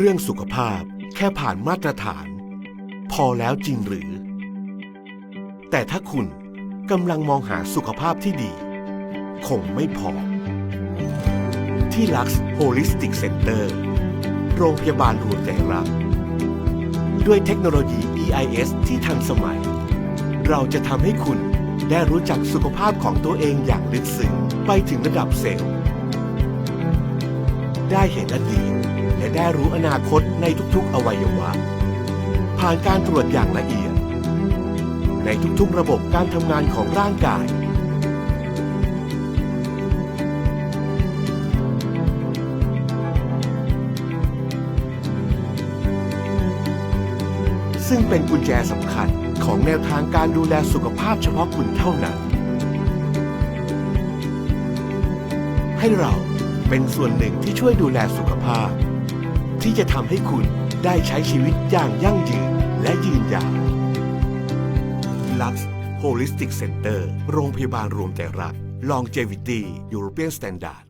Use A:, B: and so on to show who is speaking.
A: เรื่องสุขภาพแค่ผ่านมาตรฐาน พอแล้วจริงหรือ แต่ถ้าคุณกำลังมองหาสุขภาพที่ดี คงไม่พอ ที่ Lux Holistic Center โรงพยาบาลรวมใจรัก ด้วยเทคโนโลยี EIS ที่ทันสมัย เราจะทำให้คุณได้รู้จักสุขภาพของตัวเองอย่างลึกซึ้งไปถึงระดับเซลล์ได้เห็นอดีต ได้รู้อนาคตในทุกๆ อวัยวะ ผ่านการตรวจอย่างละเอียด ในทุกๆ ระบบการทำงานของร่างกาย ซึ่งเป็นกุญแจสำคัญของแนวทางการดูแลสุขภาพเฉพาะคุณเท่านั้น ให้เราเป็นส่วนหนึ่งที่ช่วยดูแลสุขภาพ ที่จะทำให้คุณได้ใช้ชีวิตอย่างยั่งยืนและยืนยาว Lux Holistic Center โรงพยาบาลรวมใจรัก Longevity European Standard